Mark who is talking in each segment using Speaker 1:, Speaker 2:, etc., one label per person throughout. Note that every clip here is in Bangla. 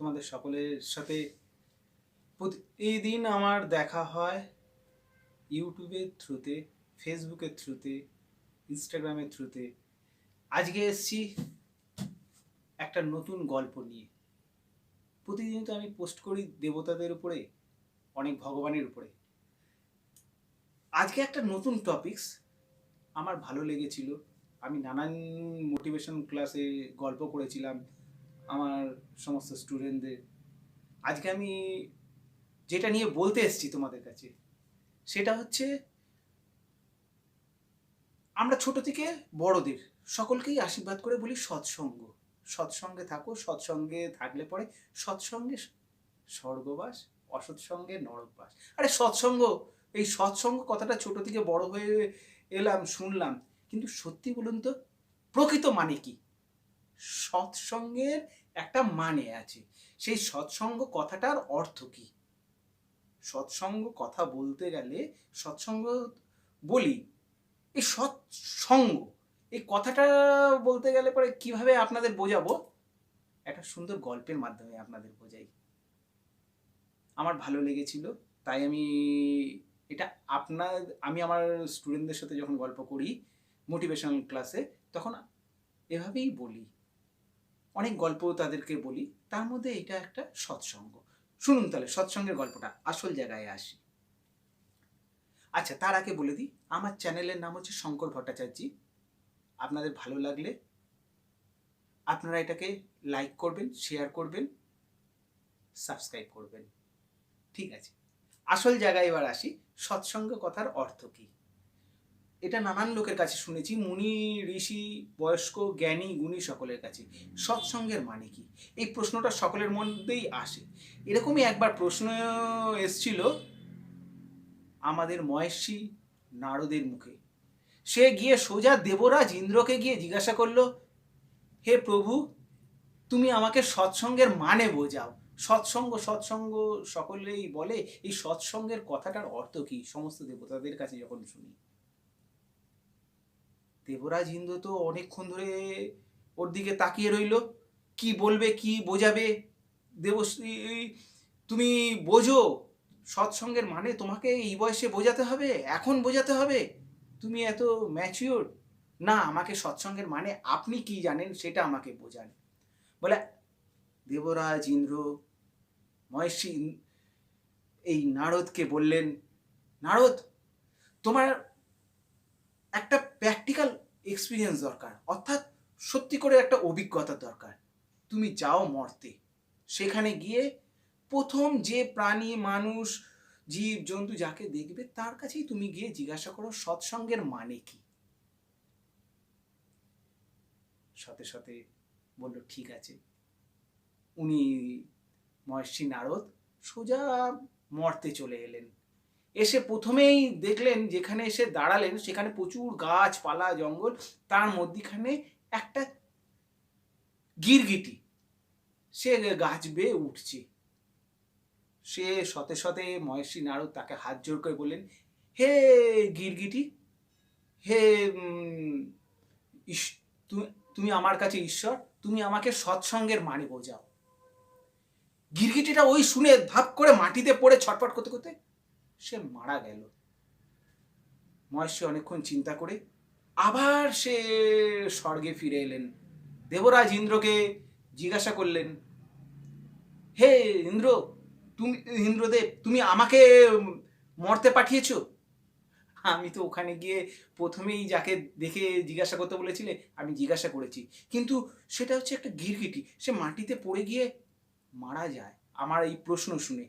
Speaker 1: তোমাদের সকলের সাথে প্রতিদিন আমার দেখা হয় ইউটিউবের থ্রুতে ফেসবুকের থ্রুতে ইনস্টাগ্রামের থ্রুতে। আজকে এসছি একটা নতুন গল্প নিয়ে। প্রতিদিন তো আমি পোস্ট করি দেবতাদের উপরে, অনেক ভগবানের উপরে। আজকে একটা নতুন টপিকস আমার ভালো লেগেছিল। আমি নানান মোটিভেশন ক্লাসে গল্প করেছিলাম। আমার সমস্ত স্টুডেন্টদের আজকে আমি যেটা নিয়ে বলতে এসেছি তোমাদের কাছে, সেটা হচ্ছে আমরা ছোট থেকে বড়দের সকলকেই আশীর্বাদ করে বলি সৎসঙ্গ। সৎসঙ্গে থাকো, সৎসঙ্গে থাকলে পরে সৎসঙ্গে স্বর্গবাস, অসৎসঙ্গে নরকবাস। আরে সৎসঙ্গ, এই সৎসঙ্গ কথাটা ছোট থেকে বড় হয়ে এলাম, শুনলাম। কিন্তু সত্যি বলুন তো, প্রকৃত মানে কি? সৎসঙ্গের একটা মানে আছে। সেই সৎসঙ্গ কথাটার অর্থ কি? সৎসঙ্গ কথা বলতে গেলে, সৎসঙ্গ বলি, এই সৎসঙ্গ, এই কথাটা বলতে গেলে পরে কীভাবে আপনাদের বোঝাবো? একটা সুন্দর গল্পের মাধ্যমে আপনাদের বোঝাই। আমার ভালো লেগেছিল, তাই আমি এটা আপনার, আমি আমার স্টুডেন্টদের সাথে যখন গল্প করি মোটিভেশনাল ক্লাসে তখন এভাবেই বলি। অনেক গল্প তাদেরকে বলি, তার মধ্যে এটা একটা সৎসঙ্গ। শুনুন তাহলে, সৎসঙ্গের গল্পটা, আসল জায়গায় আসি। আচ্ছা তার আগে বলে দিই, আমার চ্যানেলের নাম হচ্ছে শঙ্কর ভট্টাচার্যি। আপনাদের ভালো লাগলে আপনারা এটাকে লাইক করবেন, শেয়ার করবেন, সাবস্ক্রাইব করবেন। ঠিক আছে, আসল জায়গায় এবার আসি, সৎসঙ্গ কথার অর্থ কি? এটা নানান লোকের কাছে শুনেছি, মুনি, ঋষি, বয়স্ক, জ্ঞানী, গুণী সকলের কাছে। সৎসঙ্গের মানে কি? এই প্রশ্নটা সকলের মধ্যেই আসে। এরকমই একবার প্রশ্ন এসছিল আমাদের মহেশী নারদের মুখে। সে গিয়ে সোজা দেবরাজ ইন্দ্রকে গিয়ে জিজ্ঞাসা করল, হে প্রভু, তুমি আমাকে সৎসঙ্গের মানে বোঝাও। সৎসঙ্গ সৎসঙ্গ সকলেই বলে, এই সৎসঙ্গের কথাটার অর্থ কি? সমস্ত দেবতাদের কাছে যখন শুনি। দেবরাজ ইন্দ্র তো অনেকক্ষণ ধরে ওর দিকে তাকিয়ে রইল। কি বলবে, কি বোঝাবে? দেবশ্রী, তুমি বোঝো, সৎসঙ্গের মানে তোমাকে এই বয়সে বোঝাতে হবে, এখন বোঝাতে হবে। তুমি এত ম্যাচিওর না, আমাকে সৎসঙ্গের মানে আপনি কি জানেন সেটা আমাকে বোঝান। বলে, দেবরাজ ইন্দ্র মহেশী এই নারদকে বললেন, নারদ, তোমার একটা প্র্যাকটিক্যাল এক্সপিরিয়েন্স দরকার। অর্থাৎ সত্যি করে একটা অভিজ্ঞতা দরকার। তুমি যাও মর্তে। সেখানে গিয়ে প্রথম যে প্রাণী, মানুষ, জীব, জন্তু যাকে দেখবে, তার কাছেই তুমি গিয়ে জিজ্ঞাসা করো, সৎসঙ্গের মানে কি? সাথে সাথে বলল, ঠিক আছে। উনি মহর্ষি নারদ সোজা মর্তে চলে এলেন। এসে প্রথমেই দেখলেন, যেখানে এসে দাঁড়ালেন, সেখানে প্রচুর গাছপালা, জঙ্গল, তার মধ্যিখানে একটা গিরগিটি। সে গাছ বেয়ে উঠছে। সে সতে সতে মহেশী নারদ তাকে হাত জোর করে বললেন, হে গিরগিটি, হে তুমি আমার কাছে ঈশ্বর, তুমি আমাকে সৎসঙ্গের মানে বোঝাও গিরগিটিটা ওই শুনে ধাপ করে মাটিতে পড়ে ছটফট করতে করতে সে মারা গেল। মহেশ্বর অনেকক্ষণ চিন্তা করে আবার সে স্বর্গে ফিরে এলেন। দেবরাজ ইন্দ্রকে জিজ্ঞাসা করলেন, হে ইন্দ্র, তুমি, ইন্দ্রদেব, তুমি আমাকে মরতে পাঠিয়েছো? আমি তো ওখানে গিয়ে প্রথমেই যাকে দেখে জিজ্ঞাসা করতে বলেছিলে, আমি জিজ্ঞাসা করেছি। কিন্তু সেটা হচ্ছে একটা গিরগিটি, সে মাটিতে পড়ে গিয়ে মারা যায়। আমার এই প্রশ্ন শুনে।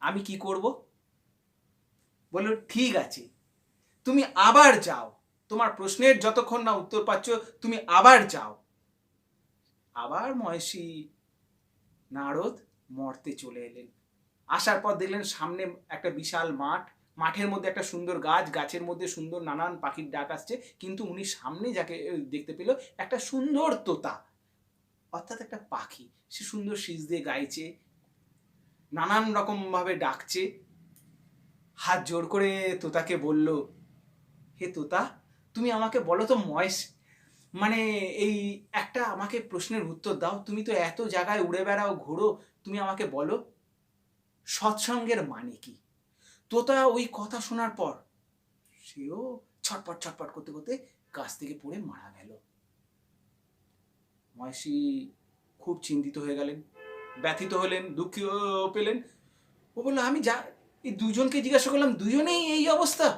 Speaker 1: আমি কি করব? বলল, ঠিক আছে। তুমি আবার যাও। তোমার প্রশ্নের যতক্ষণ না উত্তর পাচ্ছ, তুমি আবার যাও। আবার মহেশী নারদ মর্তে চলে এলেন। আসার পর দেখলেন সামনে একটা বিশাল মাঠ। মাঠের মধ্যে একটা সুন্দর গাছ, গাছের মধ্যে সুন্দর নানান পাখির ডাক আসছে। কিন্তু উনি সামনে যাকে দেখতে পেল একটা সুন্দর তোতা, অর্থাৎ একটা পাখি। সে সুন্দর শীষ দিয়ে গাইছে, নানান রকমভাবে ডাকছে। হাত জোর করে তোতাকে বলল, হে তোতা, তুমি আমাকে বলো তো মহেশ মানে এই একটা আমাকে প্রশ্নের উত্তর দাও। তুমি তো এত জায়গায় উড়ে বেড়াও, ঘোরো, তুমি আমাকে বলো, সৎসঙ্গের মানে কি? তোতা ওই কথা শোনার পর সেও ছটপট ছটপট করতে করতে গাছ থেকে পড়ে মারা গেল। মহেশী খুব চিন্তিত হয়ে গেলেন, ব্যথিত হলেন দুঃখ পেলেন। ও বলল, আমি যা এই দুজনকে জিজ্ঞাসা করলাম, দুজনেই এই অবস্থা?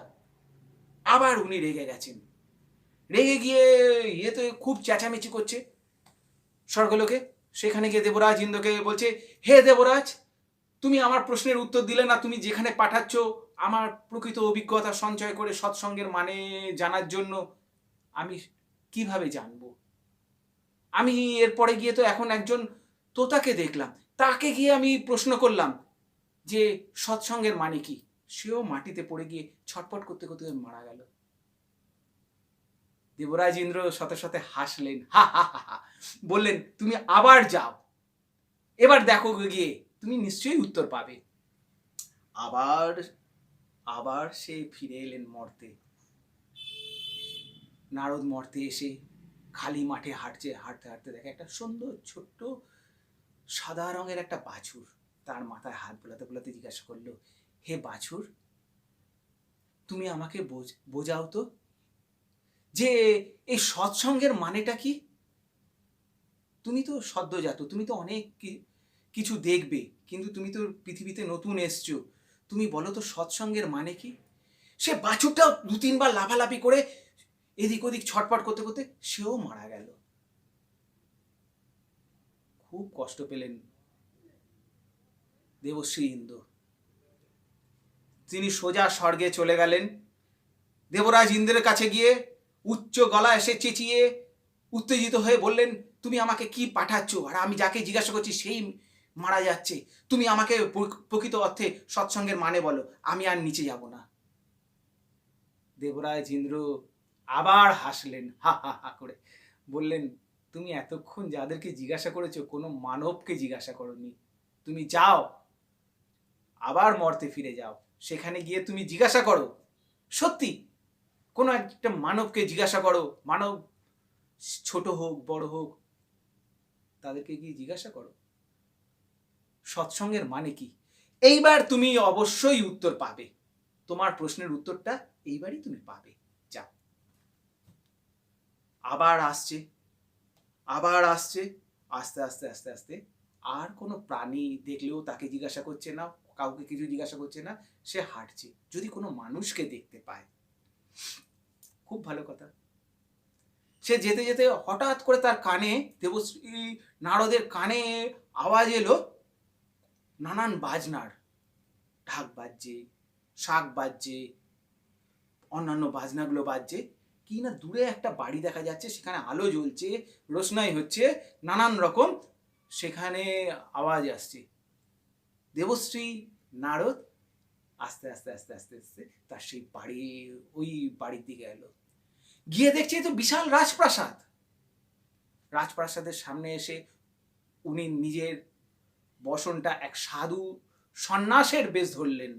Speaker 1: আবার উনি রেগে গেছেন। রেগে গিয়ে ইয়েতে খুব চেঁচামেচি করছে স্বর্গলোকে। সেখানে গিয়ে দেবরাজ ইন্দ্রকে বলছে, হে দেবরাজ, তুমি আমার প্রশ্নের উত্তর দিলে না, তুমি যেখানে পাঠাচ্ছ, আমার প্রকৃত অভিজ্ঞতা সঞ্চয় করে সৎসঙ্গের মানে জানার জন্য আমি কীভাবে জানব? আমি এরপরে গিয়ে তো এখন একজন তোতাকে দেখলাম। তাকে গিয়ে আমি প্রশ্ন করলাম যে সৎসঙ্গের মানে কি? সেও মাটিতে পড়ে গিয়ে ছটপট করতে করতে মারা গেল। দেবরাজ ইন্দ্র সাথে সাথে হাসলেন, হা হা হা হা। বললেন, তুমি আবার যাও। এবার দেখো গিয়ে তুমি নিশ্চয়ই উত্তর পাবে। আবার আবার সে ফিরে এলেন মর্তে। নারদ মর্তে এসে খালি মাঠে হাঁটছে, হাঁটতে হাঁটতে দেখে একটা সুন্দর ছোট্ট সাদা রঙের একটা বাছুর। তার মাথায় হাত বোলাতে বোলাতে জিজ্ঞাসা করল, হে বাছুর, তুমি আমাকে বোঝ- বোঝাও তো যে এই সৎসঙ্গের মানেটা কি? তুমি তো সদ্যজাত, তুমি তো অনেক কিছু দেখবে, কিন্তু তুমি তো পৃথিবীতে নতুন এসছো। তুমি বলো তো সৎসঙ্গের মানে কি? সে বাছুরটাও দু তিনবার লাফালাফি করে এদিক ওদিক ছটপট করতে করতে সেও মারা গেল। খুব কষ্ট পেলেন দেবশ্রী ইন্দ্র। তিনি সোজা স্বর্গে চলে গেলেন। দেবরাজ ইন্দ্রের কাছে গিয়ে উচ্চ গলা এসে চেঁচিয়ে উত্তেজিত হয়ে বললেন, তুমি আমাকে কি পাঠাচ্ছ? আর আমি যাকে জিজ্ঞাসা করছি সেই মারা যাচ্ছে। তুমি আমাকে প্র- প্রকৃত অর্থে সৎসঙ্গের মানে বলো। আমি আর নিচে যাব না। দেবরাজ ইন্দ্র আবার হাসলেন, হা হা হা, করে। বললেন, তুমি এতক্ষণ যাদেরকে জিজ্ঞাসা করেছ, কোনো মানবকে জিজ্ঞাসা করনি। তুমি যাও আবার মর্তে ফিরে যাও। সেখানে গিয়ে তুমি জিজ্ঞাসা করো, সত্যি? কোনো একটা মানবকে জিজ্ঞাসা করো, মানব ছোট হোক, বড় হোক, তাদেরকে গিয়ে জিজ্ঞাসা করো। সৎসঙ্গের মানে কি? এইবার তুমি অবশ্যই উত্তর পাবে। তোমার প্রশ্নের উত্তরটা এইবারই তুমি পাবে। যাও। আবার আসছে আবার আসছে, আস্তে আস্তে আস্তে আস্তে আর কোনো প্রাণী দেখলেও তাকে জিজ্ঞাসা করছে না, কাউকে কিছু জিজ্ঞাসা করছে না, সে হাঁটছে। যদি কোনো মানুষকে দেখতে পায়, খুব ভালো কথা। সে যেতে যেতে হঠাৎ করে তার কানে, দেবশ্রী নারদের কানে আওয়াজ এলো, নানান বাজনার। ঢাক বাজছে, শাক বাজছে, অন্যান্য বাজনাগুলো বাজছে। কি না দূরে একটা বাড়ি দেখা যাচ্ছে, সেখানে আলো জ্বলছে, রোশনাই হচ্ছে, নানান রকম সেখানে আওয়াজ আসছে। দেবশ্রী নারদ আস্তে আস্তে আস্তে আস্তে আস্তে তার সেই বাড়ি, ওই বাড়ির দিকে এলো। গিয়ে দেখছে তো বিশাল রাজপ্রাসাদ। রাজপ্রাসাদের সামনে এসে উনি নিজের বসনটা এক সাধু সন্ন্যাসের বেশ ধরলেন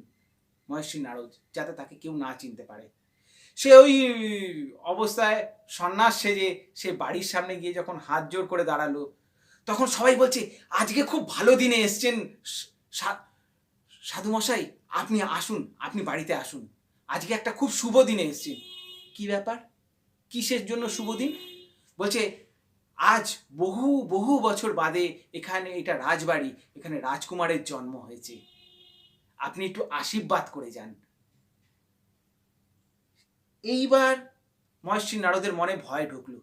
Speaker 1: মহের্ষি নারদ, যাতে তাকে কেউ না চিনতে পারে। সে ওই অবস্থায় সন্ন্যাস সেজে সে বাড়ির সামনে গিয়ে যখন হাত জোর করে দাঁড়াল তখন সবাই বলছে, আজকে খুব ভালো দিনে এসছেন সা- সাধু মশাই আপনি আসুন, আপনি বাড়িতে আসুন। আজকে একটা খুব শুভ দিনে এসছেন। কি ব্যাপার? কিসের জন্য শুভ দিন? বলছে, আজ বহু বহু বছর বাদে এখানে এটা রাজবাড়ি, এখানে রাজকুমারের জন্ম হয়েছে। আপনি একটু আশীর্বাদ করে যান। এইবার মহেশ্রী নারদের মনে ভয় ঢুকলো।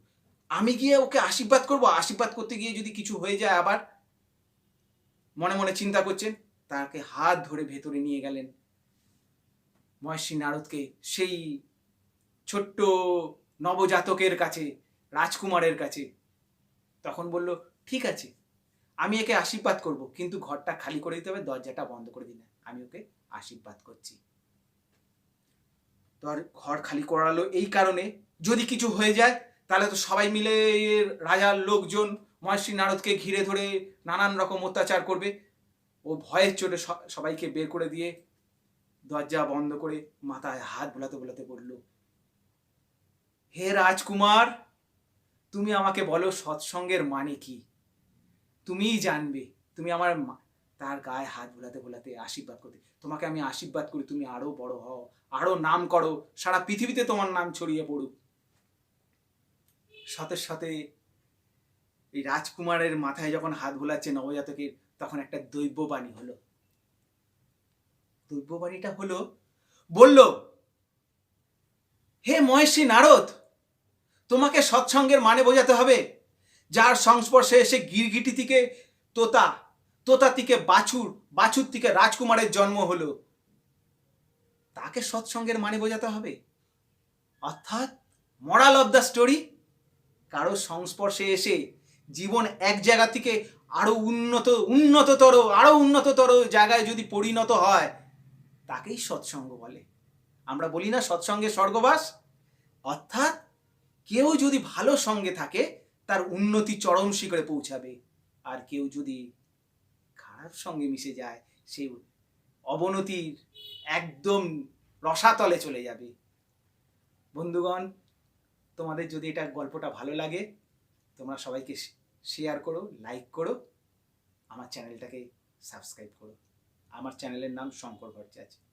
Speaker 1: আমি গিয়ে ওকে আশীর্বাদ করব। আশীর্বাদ করতে গিয়ে যদি কিছু হয়ে যায় আবার, মনে মনে চিন্তা করছেন, তাকে হাত ধরে ভেতরে নিয়ে গেলেন। মহেশ্রী নারদকে সেই ছোট্ট নবজাতকের কাছে, রাজকুমারের কাছে তখন বলল, ঠিক আছে, আমি একে আশীর্বাদ করব, কিন্তু ঘরটা খালি করে দিতে হবে, দরজাটা বন্ধ করে দিন। আমি ওকে আশীর্বাদ করছি। ঘর খালি করালো এই কারণে, যদি কিছু হয়ে যায় তাহলে তো সবাই মিলে রাজার লোকজন মহেশ্রী নারদকে ঘিরে ধরে নানান রকম অত্যাচার করবে। ও ভয়ের চোটে সবাইকে বের করে দিয়ে দরজা বন্ধ করে মাথায় হাত বোলাতে বোলাতে বলল, হে রাজকুমার, তুমি আমাকে বলো সৎসঙ্গের মানে কি? তুমিই জানবে। তুমি আমার তার গায়ে হাত বোলাতে বোলাতে আশীর্বাদ করতে তোমাকে আমি আশীর্বাদ করি, তুমি আরও বড় হও, আরও নাম করো, সারা পৃথিবীতে তোমার নাম ছড়িয়ে পড়ুক। সাথে সাথে এই রাজকুমারের মাথায় যখন হাত বোলাচ্ছে নবজাতকের, তখন একটা দৈব্যবাণী হলো। দৈব্যবাণীটা হলো, বলল, হে মহেশী নারদ, তোমাকে সৎসঙ্গের মানে বোঝাতে হবে। যার সংস্পর্শে এসে গিরগিটি থেকে তোতা তোতা থেকে বাছুর বাছুর থেকে রাজকুমারের জন্ম হলো। তাকে সৎসঙ্গের মানে বোঝাতে হবে। অর্থাৎ মরাল অফ দ্য স্টোরি কারও সংস্পর্শে এসে জীবন এক জায়গা থেকে আরও উন্নত, উন্নততর, আরও উন্নততর জায়গায় যদি পরিণত হয়, তাকেই সৎসঙ্গ বলে। আমরা বলি না সৎসঙ্গে স্বর্গবাস, অর্থাৎ কেউ যদি ভালো সঙ্গে থাকে, তার উন্নতি চরম শিখরে পৌঁছাবে। আর কেউ যদি খারাপ সঙ্গে মিশে যায়, সে অবনতির একদম রসাতলে চলে যাবে। বন্ধুগণ তোমাদের যদি এটা গল্পটা ভালো লাগে, তোমরা সবাইকে শেয়ার করো লাইক করো, আমার চ্যানেলটাকে সাবস্ক্রাইব করো। আমার চ্যানেলের নাম শঙ্কর ভট্টাচার্য।